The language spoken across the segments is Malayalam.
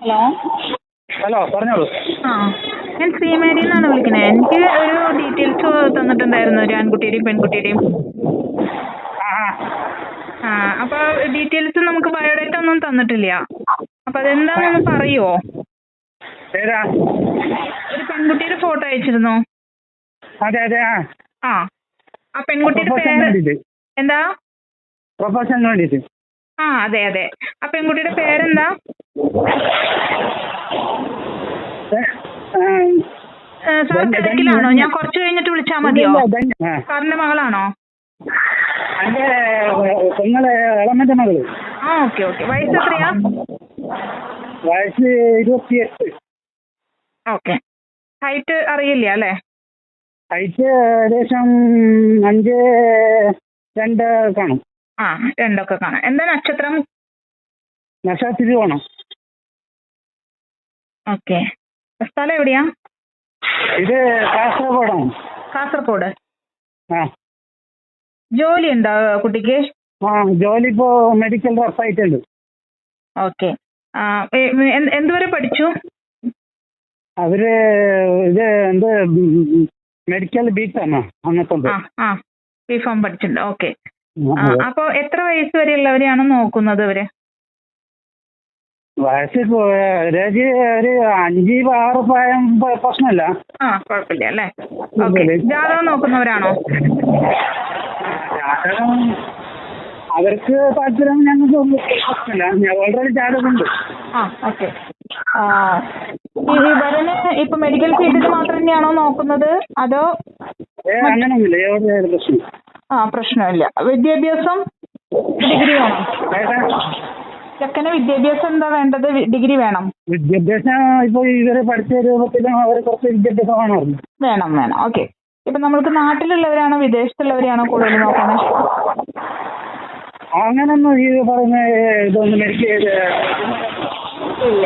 ഹലോ. ഹലോ പറഞ്ഞോളൂ. ആ ഞാൻ ശ്രീമേരി എന്നാണ് വിളിക്കുന്നത് എനിക്ക് ഒരു ഡീറ്റെയിൽസ് തന്നിട്ടുണ്ടായിരുന്നു ഒരു ആൺകുട്ടിയുടെയും പെൺകുട്ടിയുടെയും. ആ അപ്പോൾ ഡീറ്റെയിൽസ് നമുക്ക് ബയോഡേറ്റ ഒന്നും തന്നിട്ടില്ല. അപ്പൊ അതെന്താണെന്ന് പറയുവോ? ഒരു പെൺകുട്ടിയുടെ ഫോട്ടോ അയച്ചിരുന്നു? അതെ അതെ ആ. ആ. ആ പെൺകുട്ടിയുടെ പേര് എന്താ? പ്രൊഫഷൻ വേണ്ടിയിട്ട് ആ അതെ അതെ. ആ പെൺകുട്ടിയുടെ പേരെന്താ? സാർ തിരക്കിലാണോ? ഞാൻ കുറച്ച് കഴിഞ്ഞിട്ട് വിളിച്ചാൽ മതിയോ. സാറിന്റെ മകളാണോ? എന്റെ നിങ്ങളെ ഇളമന്റെ മകൾ. ആ ഓക്കെ ഓക്കെ. വയസ്സ് എത്രയാ? വയസ്സ് ഇരുപത്തിയെട്ട്. ഓക്കെ. ഹൈറ്റ് അറിയില്ല അല്ലേ? ഹൈറ്റ് ഏകദേശം അഞ്ച് രണ്ട് കാണും. ആ രണ്ടൊക്കെ കാണാം. എന്താ നക്ഷത്രം? നക്ഷത്രം വേണം ഓക്കെ. സ്ഥലം എവിടെയാ? ഇത് കാസർഗോഡാണ്. കാസർഗോഡ്? ആ. ജോലി ഉണ്ടോ കുട്ടിക്ക്? ആ ജോലി ഇപ്പോ മെഡിക്കൽ റഫായിട്ടുണ്ട് ഓക്കെ. എന്തുവരെ പഠിച്ചു? അവർ ഇത് എന്ത് മെഡിക്കൽ ബീറ്റാണ് അങ്ങനത്തെ ആ ആ ബി ഫാം പഠിച്ചിട്ടുണ്ട്. ഓക്കെ. അപ്പൊ അപ്പോൾ എത്ര വയസ്സ് വരെയുള്ളവരെയാണ് നോക്കുന്നത് അവർ? വയസ്സ് ഇപ്പോ ഏകദേശം ഒരു അഞ്ച് ആറ് പ്രായം പ്രശ്നമില്ല ആ കുഴപ്പമില്ല അല്ലേ? ഓക്കെ. ജാതകം നോക്കുന്നവരാണോ? ജാതകം അവർക്ക് താല്പര്യം ഞങ്ങൾക്ക് പ്രശ്നമില്ല. ഞാൻ ഓൾറെഡി ജാതകമുണ്ട്. ആ ഓക്കെ. ഈ വരന് ഇപ്പൊ മെഡിക്കൽ ഫീൽഡിൽ മാത്രം തന്നെയാണോ നോക്കുന്നത്? അതോ അങ്ങനെ അങ്ങനെയൊന്നുമില്ല ആ പ്രശ്നമില്ല. വിദ്യാഭ്യാസം ഡിഗ്രി ചെക്കന് വിദ്യാഭ്യാസം എന്താ വേണ്ടത്? ഡിഗ്രി വേണം. വിദ്യാഭ്യാസം ഇപ്പൊ ഇവർ പഠിച്ച രൂപത്തിലും അവർ കുറച്ച് വിദ്യാഭ്യാസം വേണമായിരുന്നു. വേണം വേണം. ഓക്കെ. ഇപ്പൊ നമ്മൾക്ക് നാട്ടിലുള്ളവരാണോ വിദേശത്തുള്ളവരാണോ കൂടുതൽ നോക്കുന്നത് അങ്ങനൊന്നും ഈ പറയുന്ന ഇതൊന്നും എനിക്ക് ഇല്ല.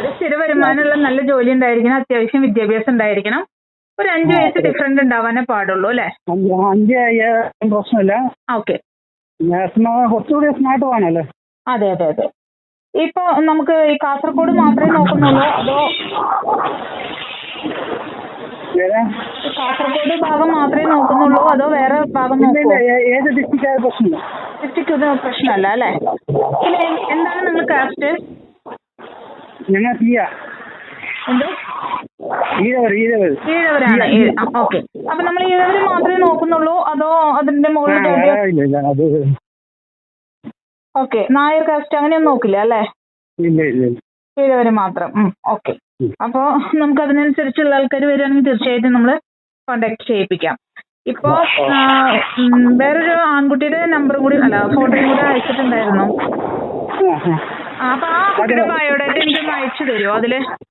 ഒരു സ്ഥിര വരുമാനമുള്ള നല്ല ജോലി ഉണ്ടായിരിക്കണം അത്യാവശ്യം വിദ്യാഭ്യാസം ഉണ്ടായിരിക്കണം. ഒരു അഞ്ചു വയസ്സ് ഡിഫറെന്റ് ഉണ്ടാവാനേ പാടുള്ളൂ അല്ലേ? അഞ്ച് അയ്യായിരം പ്രശ്നമില്ല. ഓക്കെ. കുറച്ചുകൂടി സ്മാർട്ട് വേണമല്ലോ അതെ അതെ അതെ. ഇപ്പൊ നമുക്ക് ഈ കാസർഗോഡ് മാത്രമേ നോക്കുന്നുള്ളൂ അതോ കാസർഗോഡ് ഭാഗം മാത്രമേ നോക്കുന്നുള്ളൂ അതോ വേറെ ഭാഗം ഏത് ഡിസ്ട്രിക്റ്റ് ആയ പ്രശ്നമില്ല. ഡിസ്ട്രിക്റ്റ് പ്രശ്നമല്ല അല്ലേ? പിന്നെ എന്താണ് നിങ്ങൾ കാസ്റ്റ്? ഞങ്ങൾ തീയ എന്തോ? ഈരവർ ഈരവർ ഈഴവരാണ് ഓക്കെ. അപ്പൊ നമ്മൾ ഈഴവര് മാത്രമേ നോക്കുന്നുള്ളൂ അതോ അതിന്റെ മുകളിൽ ആ, ഇല്ല ഇല്ല അത് ഓക്കെ. നായർ കാസ്റ്റ് അങ്ങനെയൊന്നും നോക്കില്ല അല്ലേ? ഇല്ല ഇല്ല ഈഴവര് മാത്രം. ഓക്കെ. അപ്പോ നമുക്ക് അതിനനുസരിച്ചുള്ള ആൾക്കാർ വരികയാണെങ്കിൽ തീർച്ചയായിട്ടും നമ്മൾ കോണ്ടാക്ട് ചെയ്യിപ്പിക്കാം. ഇപ്പോ വേറൊരു ആൺകുട്ടിയുടെ നമ്പറും കൂടി അല്ല ഫോട്ടോയും കൂടി അയച്ചിട്ടുണ്ടായിരുന്നു. അപ്പൊ ആ കുട്ടിയുടെ ബയോഡാറ്റ എനിക്കൊന്ന് അയച്ചു തരുമോ അതിൽ